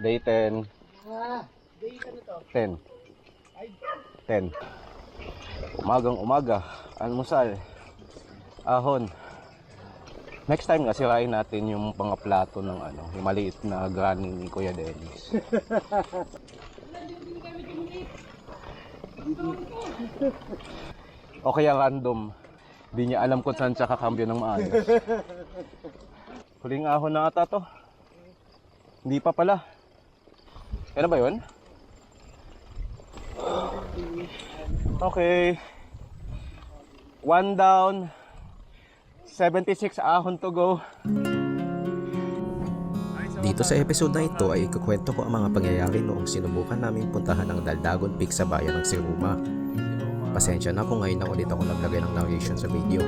Day 10. Ah, day ka na to. 10. Ay, 10. Umagang umaga. Almusal. Ahon. Next time nga, sirain natin yung pangaplato ng ano, yung maliit na granny ni Kuya Dennis. o kaya random. Di niya alam kung saan siya kakambyo ng maayos. Huling ahon na ata to. Hindi pa pala. Ano ba yun? Okay. One down. 76 ahon to go. Dito sa episode na ito ay ikukwento ko ang mga pangyayari noong sinubukan namin puntahan ang Daldagon Peak sa bayan ng Siruma. Pasensya na kung ngayon na ulit ako naglagay ng narration sa video.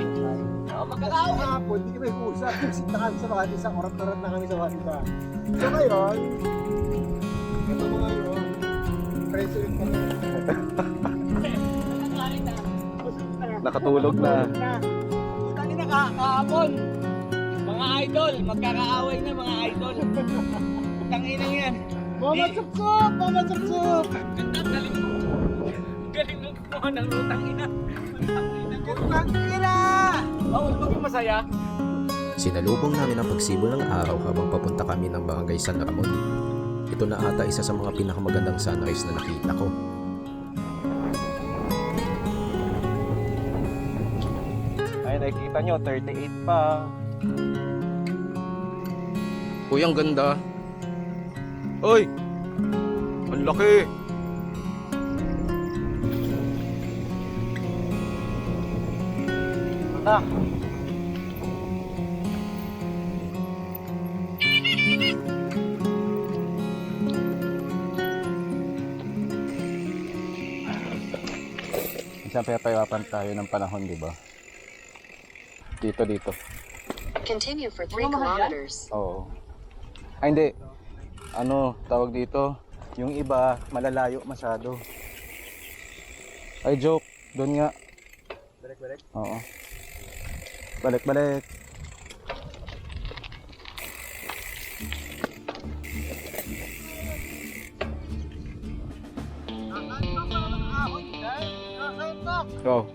magkakaawa nga po, hindi kami usap. Sinta kami sa bawat isa, orat-orat na kami sa bawat isa. So ngayon, ito mga yun, president kami. Nakatulog na. Putang ina ka kahapon. Mga idol, magkakaaway na mga idol. Putang ina yan. Mama Supsup! Mama Supsup! Ganda ang galing mo. Ng rutang ina. Putang ina! Bawal maging masaya. Sinalubong namin ang pagsibol ng araw habang papunta kami ng barangay San Ramon. Ito na ata isa sa mga pinakamagandang sunrise na nakita ko. Ay, nakikita nyo, 38 pa. Uy, ang ganda. Uy! Ang laki! Ah! Minsan pinapayapan tayo ng panahon, di ba? Dito, dito. Continue for 3 kilometers. Oo. Ay, hindi. Ano, tawag dito, yung iba, malalayo masyado. Ay, joke. Doon nga. Balik-balik. Oo. Balik, balik. Go.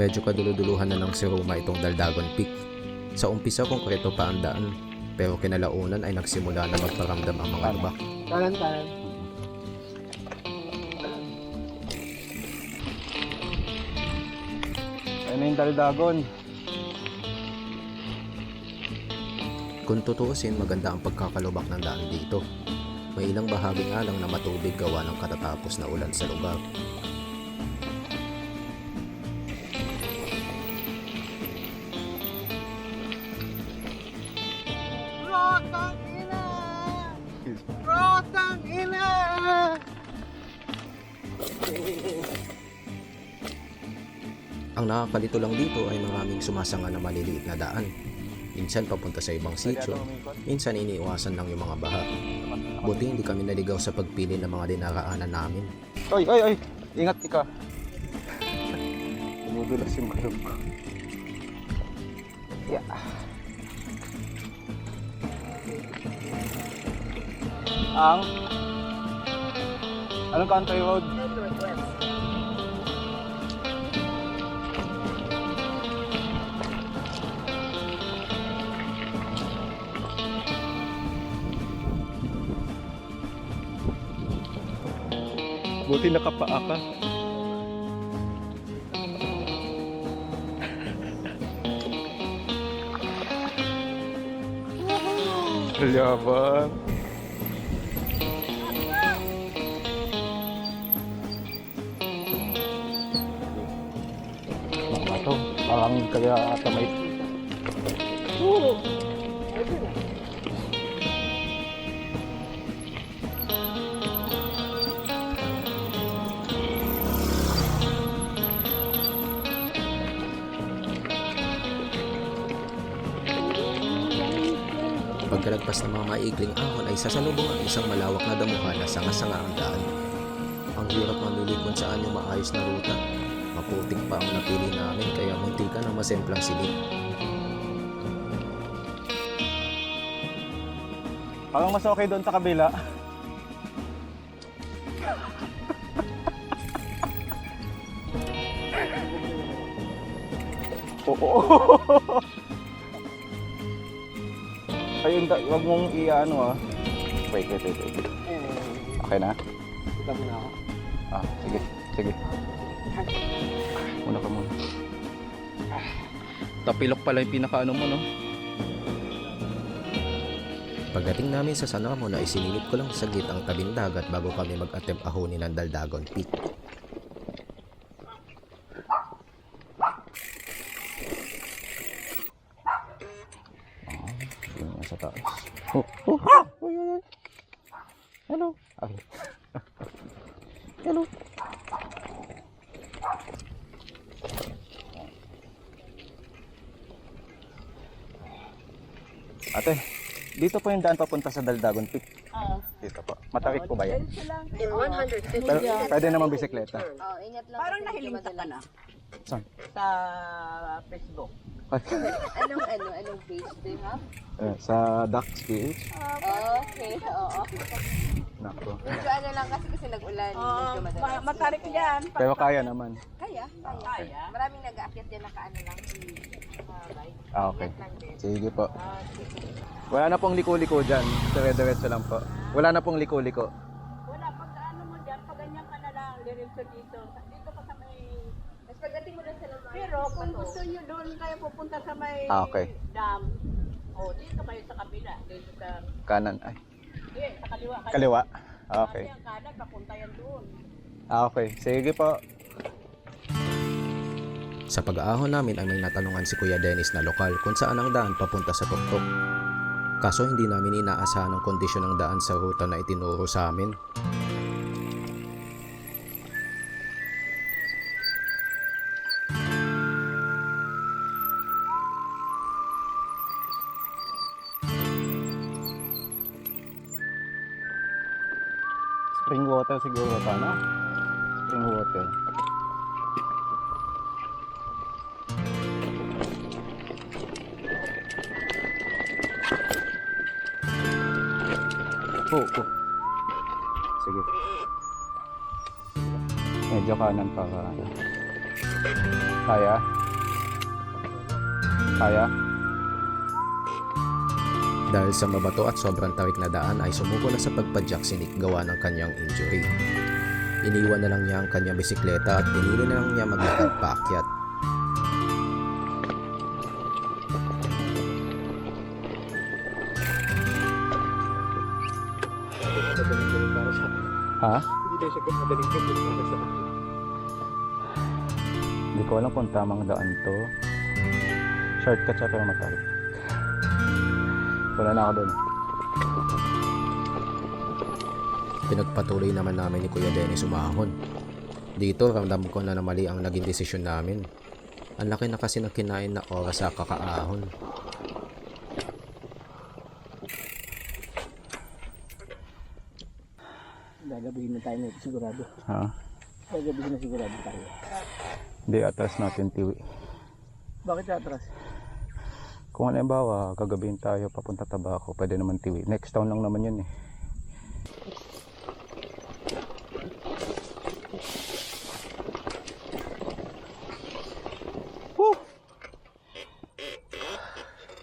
Medyo kaduluduluhan na ng Siruma itong Daldagon Peak. Sa umpisa konkreto pa ang daan, pero kinalaunan ay nagsimula na magparamdam ang mga lubak. Kanan, kanan. Ayun na yung daldagon. Kung tutuusin, maganda ang pagkakalubak ng daan dito. May ilang bahagi nga lang na matubig gawa ng katatapos na ulan sa lugar. Nakakalito lang dito ay maraming sumasanga na maliliit na daan. Minsan papunta sa ibang sitio, minsan iniiwasan lang yung mga baha. Buti hindi kami naligaw sa pagpili ng mga dinaraanan namin. Ay, ay, ay! Ingat ka. Dumudulas yung gulong ko. Yeah. Ang? Anong country road? Buti nakapaa ka. Yaman. Mga to, parang kaya ata may... paglipas ng mga maikling ahon ay sasalubong ang isang malawak na damuhan na sanga-sanga ang daan. Ang hirap manulikon saan yung maayos na ruta. Maputik pa ang napili namin kaya muntikan ang masemplang silid. Parang mas okay doon sa kabila. Oo. Da- wag mong i-ano ah. Wait, wait, wait, wait. Okay na? Kita mo na ako. Ah, sige, sige. Muna ka muna. Tapilok pala yung pinakaano mo, no? Pagdating namin sa San Ramon ay sinilip ko lang saglit ang tabing dagat bago kami mag-attempt ahonin ang Daldagon Peak. Yung nasa taas. Oh, oh, ah! Uy, uy, uy. Hello. Okay. Hello. Ate, dito po yung daan papunta sa Daldagon Peak. Oo. Dito po. Matarik po ba yan? In 150 Pero pwede naman bisikleta. Oh, ingat lang. Parang nahiling ka na Saan? sa Facebook. Anong ano, anong page do you have? Eh, sa Ducks PH. Okay, oo. Nako. Medyo ano lang kasi kasi nag-ulan. Oo, medyo madalas. ma- matarik yan. Pero kaya naman. Kaya, kaya. Kaya. Maraming nag-aakyat dyan naka-ano lang. Uh, bike. Ah, okay. Ingat lang din. Sige po. Ah, sige. Wala na pong liko-liko dyan. Dire-diretso lang po. Wala na pong liko-liko. Wala, pag ano mo dyan, pag ganyan ka na lang, diretso dito. Dito ka sa may... Mas pagdating mo lang sa lamay. Pero kung gusto nyo doon kayo pupunta sa may Ah, okay. dam, o dito kayo sa kabila, dito sa... Kanan. Ay, Sa kaliwa. kaliwa. Okay. Kasi ang kanan, papunta yan doon. Ah, okay. Sige po. Sa pag-aahon namin ay may natanungan si Kuya Dennis na lokal kung saan ang daan papunta sa Tuktok. Kaso hindi namin inaasahan ang kondisyon ng daan sa ruta na itinuro sa amin. Spring water siguro pa, no? Spring water. Po, po. Sige. Medyo kanan para ano. Kaya? Kaya? Dahil sa mabato at sobrang tarik na daan ay sumuko na sa pagpadyak si Nick gawa ng kanyang injury. Iniwan na lang niya ang kanyang bisikleta at pinili na lang niya maglakad paakyat. Ha? Hindi ko alam kung tamang daan to. Shortcut siya pero matarik. Wala na ako doon. Pinagpatuloy naman namin ni Kuya Dennis umahon. Dito ramdam ko na na mali ang naging desisyon namin. Ang laki na kasi ng kinain na oras sa kakaahon. Gagabihin na tayo nito sigurado. Ha? Gagabihin na sigurado tayo. Hindi, atras natin tiwi. Bakit atras? Kung halimbawa, gagabihin tayo papunta Tabaco, pwede naman tiwi. Next town lang naman yun eh.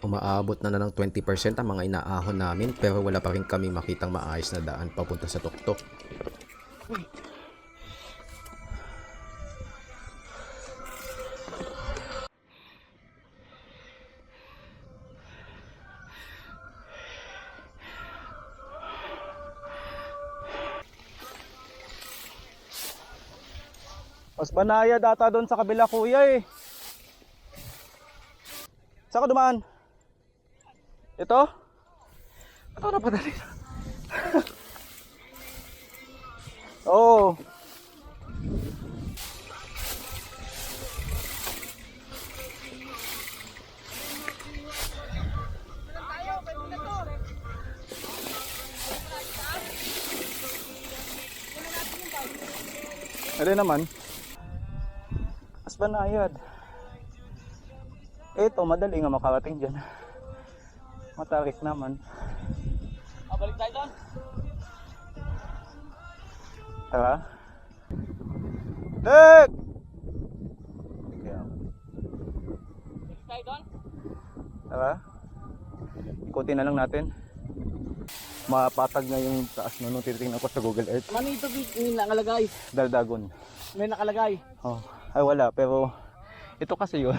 Umaabot na na ng 20% ang mga inaahon namin pero wala pa rin kami makitang maayos na daan papunta sa tuktok. Mas banaya data doon sa kabila kuya eh. Saan ka dumaan? Ito? Ito na padali. Oo. oh. Ano naman? Mas banayad. Ito, madali nga makarating dyan. Matarik naman. Ah, balik tayo doon. Tara. Dek! Balik tayo doon. tara. Ikutin na lang natin. Mapatag na yung taas na nung tinitingnan ko sa Google Earth. Ano ito may nakalagay? Daldagon. May nakalagay. Oh, ay wala pero ito kasi yun.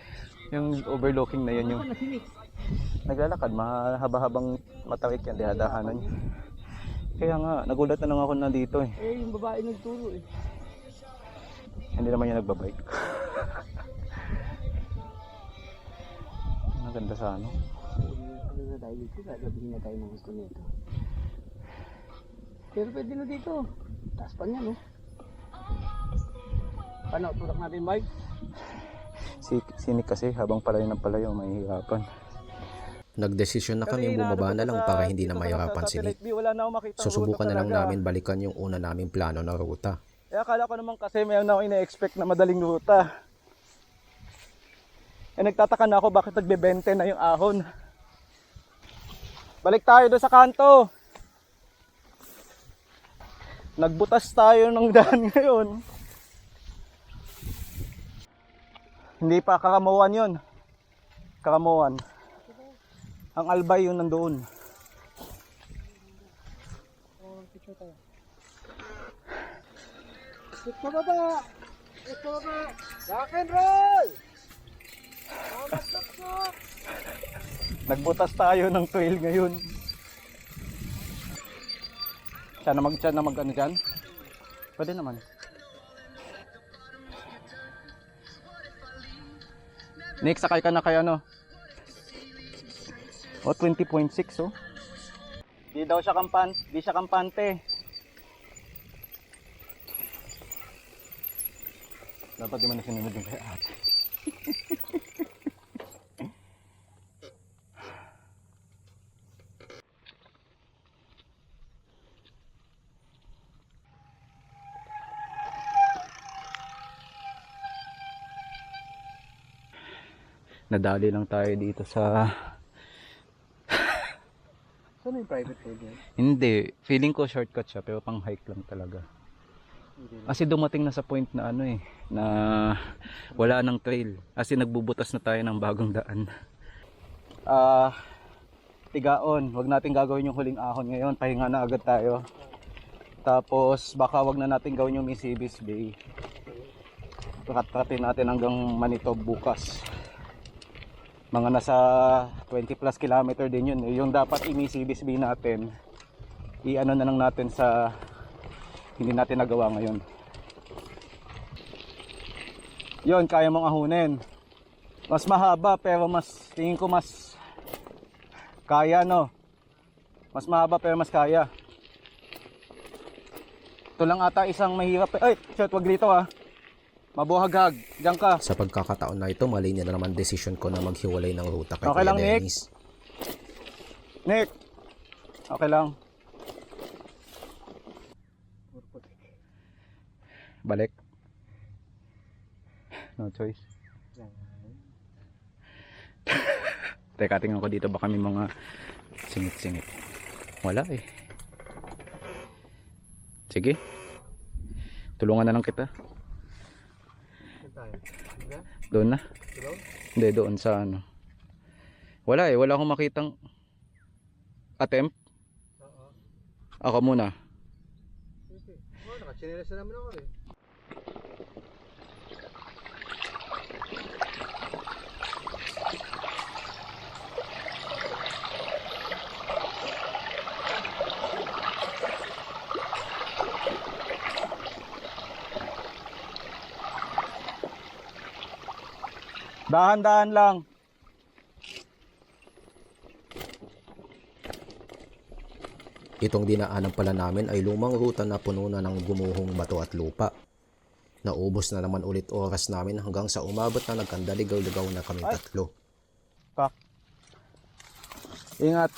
yung overlooking na yun yung naglalakad, mahaba-habang matawid yan, dihadahanan niya. Kaya nga, nagulat na lang ako na dito eh. Eh, yung babae nagturo eh. Hindi naman yan nagbabike. Ang ganda sa ano. Ano na tayo dito? Gagawin na tayo ng gusto nito. Pero pwede na dito. Taas pa niya, no? Paano? Tulak natin bike? Si, sinik kasi habang palayo ng palayo, mahihirapan. Nagdesisyon na kami bumaba na lang para hindi na mahirapan si Nick. Susubukan na lang namin balikan yung una naming plano na ruta. Eh, akala ko naman kasi mayroon na ako ina-expect na madaling ruta. Eh, nagtataka na ako bakit nagbebente na yung ahon. Balik tayo doon sa kanto. Nagbutas tayo ng daan ngayon. Hindi pa kakamuan yun. Kakamuan. Ang albay yun nandoon. Sit pa baba! Sit pa baba! Rock and roll! Nagbutas tayo ng trail ngayon. Siya na mag, siya na mag ano dyan? Pwede naman. Next, sakay ka na kay ano? O, 20.6 oh. Di daw siya kampan, di siya kampante. Dapat di man na sinunod yung kay ate. Nadali lang tayo dito sa... Saan yung private road yan? Hindi, feeling ko shortcut siya pero pang hike lang talaga. Kasi dumating na sa point na ano eh, na wala nang trail. Kasi nagbubutas na tayo ng bagong daan. Ah, tigaon, wag natin gagawin yung huling ahon ngayon, pahinga na agad tayo. Tapos baka wag na natin gawin yung Misibis Bay. Kat-katin natin hanggang Manitob bukas. Mga nasa 20 plus kilometer din yun. Yung dapat Bay natin, i-ano na lang natin sa hindi natin nagawa ngayon. Yon, kaya mong ahunin. Mas mahaba pero mas tingin ko mas kaya no. Mas mahaba pero mas kaya. Ito lang ata isang mahirap. Ay, shit, wag dito ah. Mabuhagag. Diyan ka. Sa pagkakataon na ito, mali na naman desisyon ko na maghiwalay ng ruta kay Okay Kuya lang, Nick. Dennis. Nick. Okay lang. Balik. No choice. Teka, tingnan ko dito baka may mga singit-singit. Wala eh. Sige. Tulungan na lang kita. Doon na. Doon? Hindi, doon sa ano. Wala eh. Wala akong makitang attempt. Oo. Ako muna. Sige. Oh, nakachinelas na naman ako eh. Dahan-dahan lang. Itong dinaanan pala namin ay lumang ruta na puno na ng gumuhong bato at lupa. Naubos na naman ulit oras namin hanggang sa umabot na nagkandaligaw-ligaw na kami tatlo. Kak. Ingat.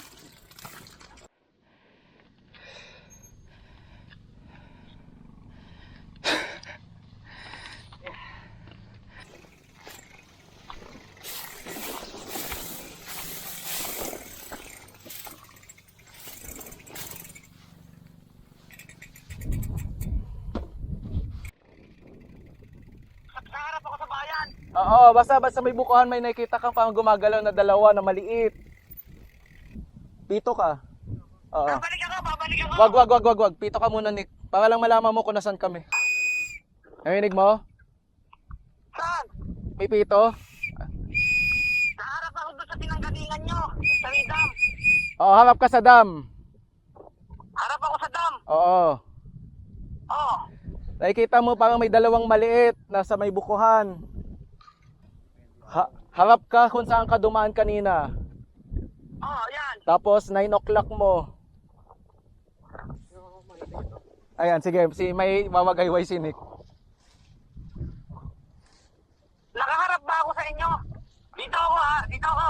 Oo, basta basta may bukuhan may nakita kang pang gumagalaw na dalawa na maliit. Pito ka. Oo. Babalik ako, babalik ako. Wag, wag, wag, wag, wag. Pito ka muna, Nick. Para lang malaman mo kung nasan kami. Narinig mo? Saan? May pito? Naharap ako doon sa pinanggalingan nyo. Sa may dam. Oo, harap ka sa dam. Harap ako sa dam. Oo. Oh. Nakikita mo parang may dalawang maliit na sa may bukuhan. Ha- harap ka kung saan ka dumaan kanina. Oh, yan. Tapos 9 o'clock mo. Ayan, sige, si may mamagayway si Nick. Nakaharap ba ako sa inyo? Dito ako ha, dito ako.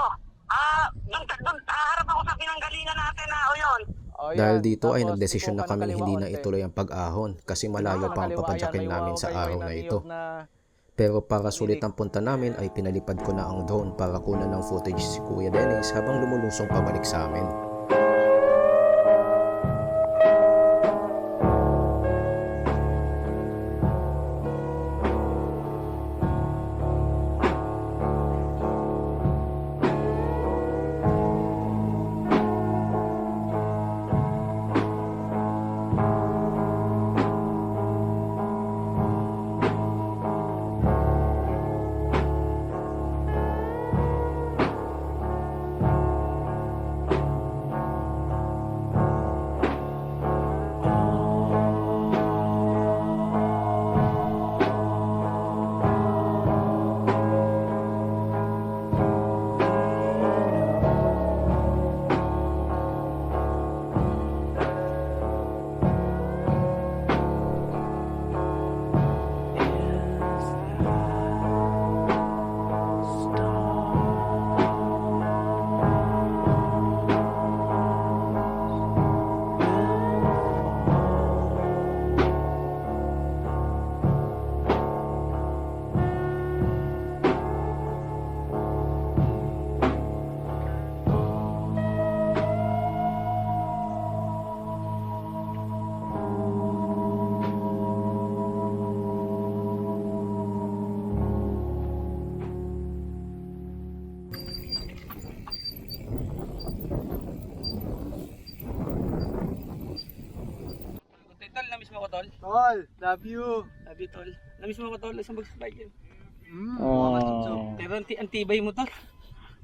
Ah, doon, doon, haharap ako sa pinanggalingan natin na o yun. Oh, Dahil yan. dito ay Tapos, nagdesisyon na kami hindi na ituloy ang pag-ahon kasi malayo pa ang may namin sa araw na ito. na- Pero para sulit ang punta namin ay pinalipad ko na ang drone para kunan ng footage si Kuya Dennis habang lumulusong pabalik sa amin. Love you. Sabi, Tol. Namiss mo ko, Tol. Isang mag-subscribe yun. Mm. Oh. Pero ang, ti- ang tibay mo, Tol.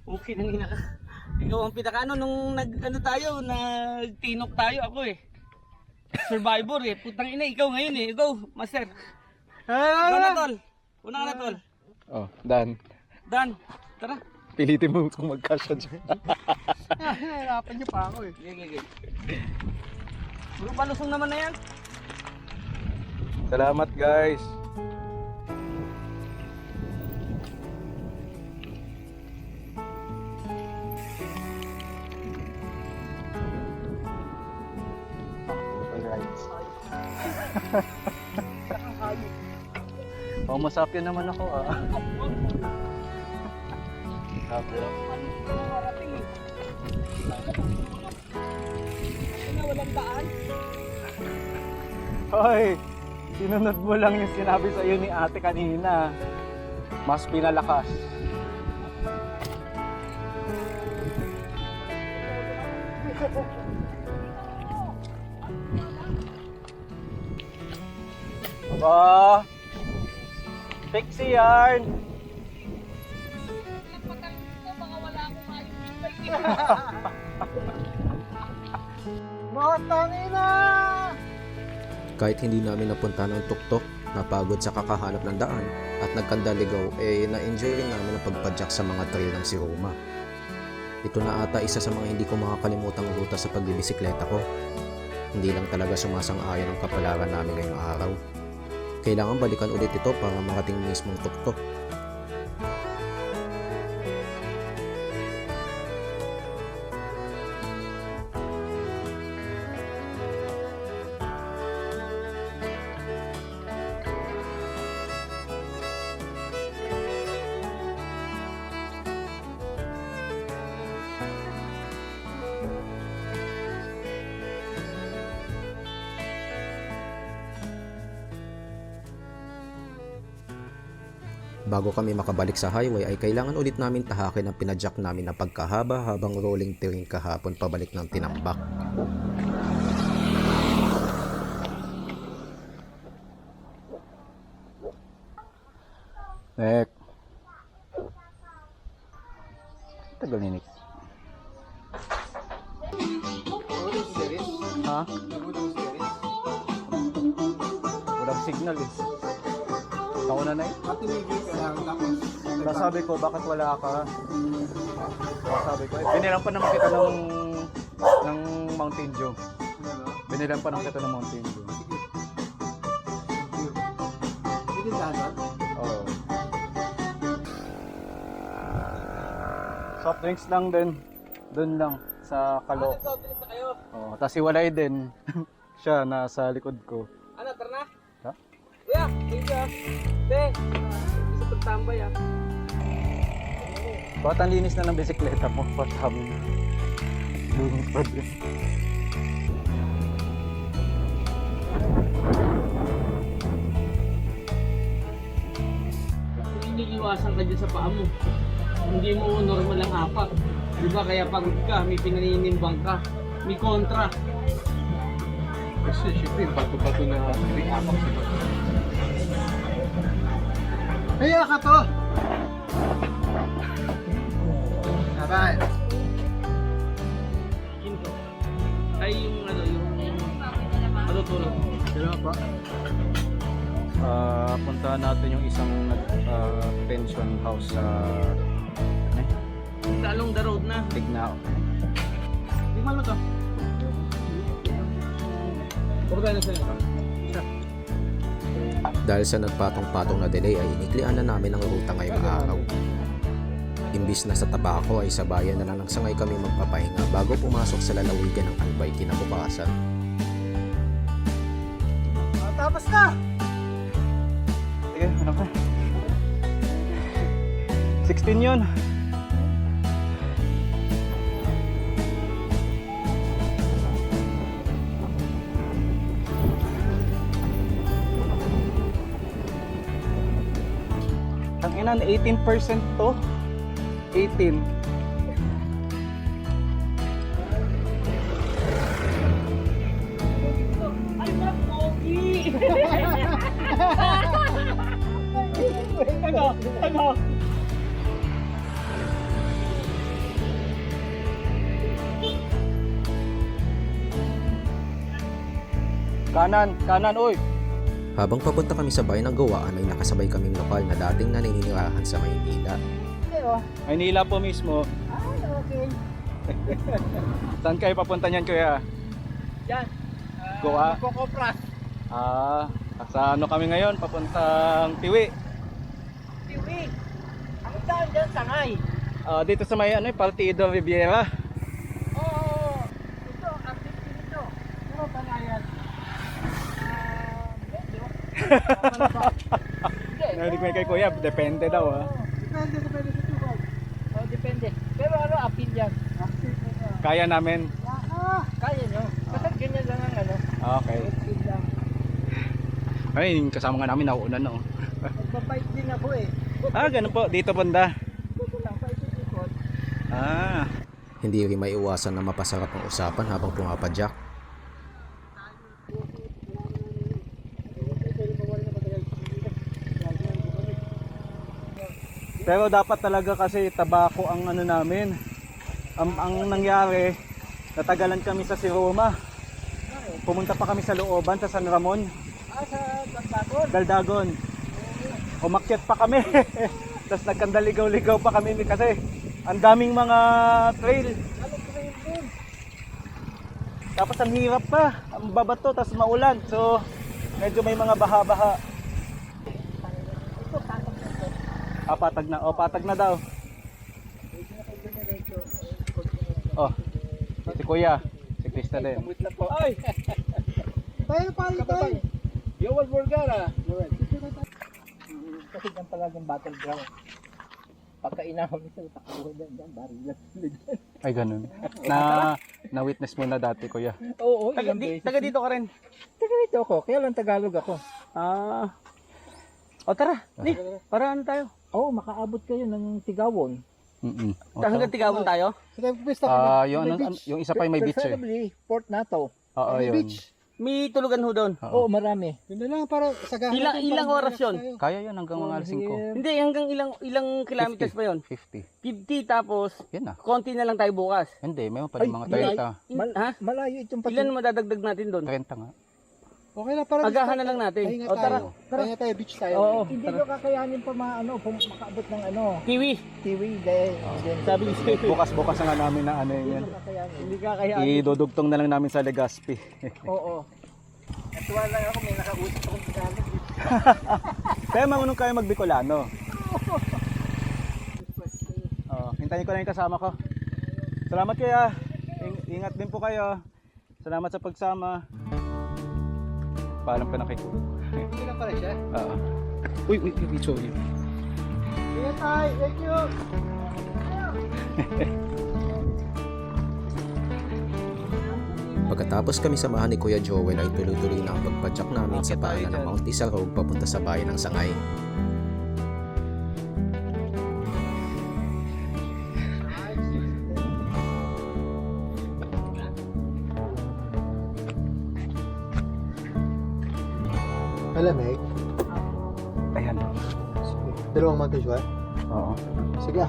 Okay nang ina ka. Ikaw ang pinaka ano, nung nag, ano tayo, nagtinok tayo, ako eh. Survivor eh. Putang ina, ikaw ngayon eh. Ikaw, master. Una na, Tol. Una ka na, Tol. Oh, Dan. Dan, tara. Pilitin mo kung magkasya dyan. Nahihirapan niyo pa ako eh. Sige, sige. Puro palusong naman na yan. Salamat guys. Oh, masapyan naman ako ah. Masapyan. Ano, walang daan? Hoy, sinunod mo lang yung sinabi sa iyo ni ate kanina. Mas pinalakas. Aba, Pixie yarn. Matangin na! Kahit hindi namin napunta ng tuktok, napagod sa kakahanap ng daan at nagkandaligaw eh na-enjoy rin namin ang pagpadyak sa mga trail ng si Roma. Ito na ata isa sa mga hindi ko makakalimutang ruta sa pagbibisikleta ko. Hindi lang talaga sumasang-ayon ang kapalaran namin ngayong araw. Kailangan balikan ulit ito para marating mismong tuktok. Bago kami makabalik sa highway ay kailangan ulit namin tahakin ang pinadyak namin na pagkahaba habang rolling terrain kahapon pabalik ng tinambak. Nek. Binilang pa naman kita ng Mountain Dew. Hindi dahan Oo. Soft drinks lang din. Doon lang sa kalo. Soft drinks na kayo. Oo, tapos iwalay din. Siya nasa likod ko. Ano, tara na? Ha? Kuya, thank you ah. Te, isa pagtambay ah. Bakit ang linis na ng bisikleta mo? Sabi mo? Lumit pa din. Iniiwasan ka dyan sa paa mo, hindi mo normal ang apak. Di ba kaya pagod ka, may pinaninimbang ka, may kontra. Kasi syempre yung bato-bato na reapak sila. Kaya ka to! Abay! Ginto. Ay yung ano, yung matutulog. Sino pa? Ah, puntahan natin yung isang ah, pension house sa Sa along the road na. Tignao. Di mo to? Pagkakita na sa'yo. Dahil sa nagpatong-patong na delay ay iniklian na namin ang ruta ngayong araw. Imbis na sa tabako ay sa bayan na lang ng sangay kami magpapahinga bago pumasok sa lalawigan ng Albay kinabukasan. Tapos na! Sige, ano pa? 16 yun. Ang inan, 18% to. 18. Ay, na, Pogi! ano? Ano? Kanan, kanan, oy. Habang papunta kami sa bayan ng Gawaan ay nakasabay kaming lokal na dating naninirahan sa Maynila. Maynila po mismo. Ay, okay. Saan kayo papunta niyan, kuya? Yan. Goa. Kokopras. Ah, sa ano kami ngayon? Papuntang Tiwi. Tiwi. Ang saan dyan, sangay. Ah, dito sa may ano, eh, Partido Riviera. Oo. Ito, ang dito. Ano ba nga yan? Ah, medyo. Narinig ko kay kuya, depende daw ah. Depende, depende sa tubig. Oh, depende. Pero ano, appeal yan. Kaya namin. Ah! Kaya nyo. Basta ganyan lang ang ano. Okay. Appeal lang. Ay, yung kasama nga namin nauunan no. Magbabike din ako eh. Ah, ganun po. Dito banda. Gusto lang pa ikot-ikot. Ah. Hindi rin may iwasan na mapasarap ang usapan habang pumapadyak. Pero dapat talaga kasi tabako ang ano namin. Ang, ang nangyari, natagalan kami sa Siroma. Pumunta pa kami sa looban sa San Ramon. Ah, sa Bagbagon. Daldagon. Umakyat pa kami. Tapos nagkandaligaw-ligaw pa kami kasi ang daming mga trail. Tapos ang hirap pa. Ang babato, tapos maulan. So, medyo may mga baha-baha. Ito, patag na ito. Ah, patag na. Oh, patag na daw. Oh, si Kuya. Si Krista din. Ay! Tayo pala tayo. Yowal Vergara. Kasi dyan talagang battleground. Pagka inahon nito, takbo dyan, dyan, barilan. Ay, ganun. Na, na-witness mo na dati, Kuya. Oo, Taga, di, taga dito ka rin. Taga dito ako, kaya lang Tagalog ako. Ah. O tara, di, para ano tayo? Oo, oh, makaabot kayo ng Tigawon. Mm-mm. Hanggang tigawon tayo? Sa pista Ah, yung, ano, yung isa pa yung may beach eh. Preferably, Port Nato. Oo, May yun. beach. May tulugan ho doon. Oo. Oo, marami. Yun na lang para sa gahan. Ilang- natin, ilang parang oras relax yun? tayo. Kaya yun hanggang mga alas sige. 5. Hindi, hanggang ilang ilang kilometers pa yon? 50. 50 tapos Yan na. konti na lang tayo bukas. Hindi, may pa rin Ay, mga hindi. 30. In- Mal- ha? Malayo itong pati. Ilan madadagdag natin doon? 30 nga. Okay lang para Agahan na lang natin. Pahinga O, tara. tayo. Pahinga tayo, beach tayo. Oo, Hindi tara. ko kakayanin pa ma ano, pum- makaabot ng ano, Kiwi. tiwi dahil. then- Sabi ni Steve. Bukas-bukas na nga namin na ano Hindi yan. ko kakayanin. Hindi. Idudugtong na lang namin sa Legazpi. Oo. At wala lang ako, may nakausap akong Tagalog. Kaya marunong kayo magbicolano. Oh, hintayin ko lang yung kasama ko. Salamat kaya. Ing- ingat din po kayo. Salamat sa pagsama. Paalam ka na kay Kuya. Hindi na pala siya. Oo. Uy, uy, uy, sorry. Ingat tayo, thank you. Pagkatapos kami samahan ni Kuya Joel ay tuloy-tuloy na ang pagpadyak namin sa paanan ng? Mount Isarog papunta sa bayan ng Sangay.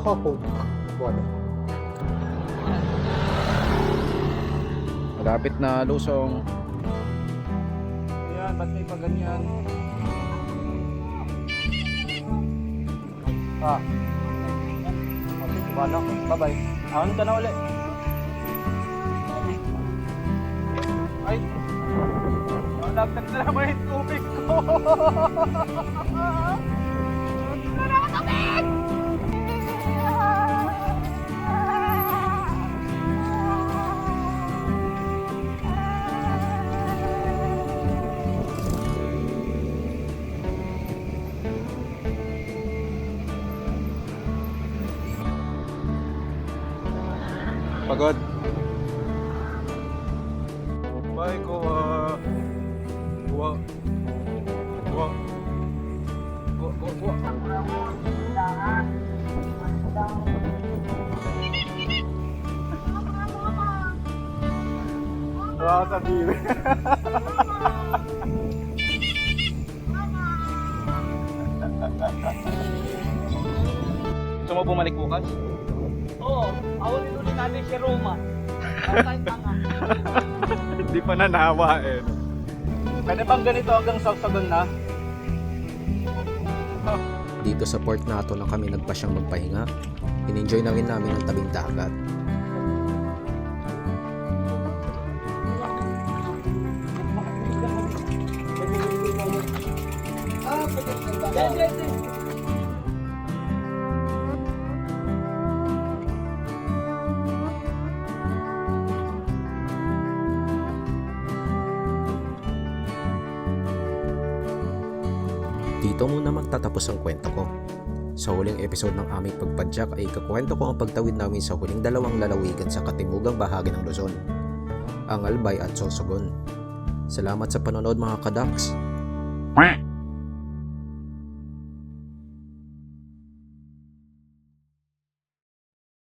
Sige ako po. Water. Malapit na lusong. Ayan, ba't may pa ganyan? Ah. Bala ko. Bye-bye. Ahon ka na ulit. Ay. Malagtag na naman yung tubig ko. Hindi pa nanawa eh. Pwede bang ganito hanggang sagsagon na? Dito sa Port Nato na kami nagpasyang magpahinga, in-enjoy na rin namin ang tabing dagat. Yan, yan, yan. Muna magtatapos ang kwento ko. Sa huling episode ng aming pagpadyak ay ikakwento ko ang pagtawid namin sa huling dalawang lalawigan sa katimugang bahagi ng Luzon, ang Albay at Sorsogon. Salamat sa panonood mga kadaks.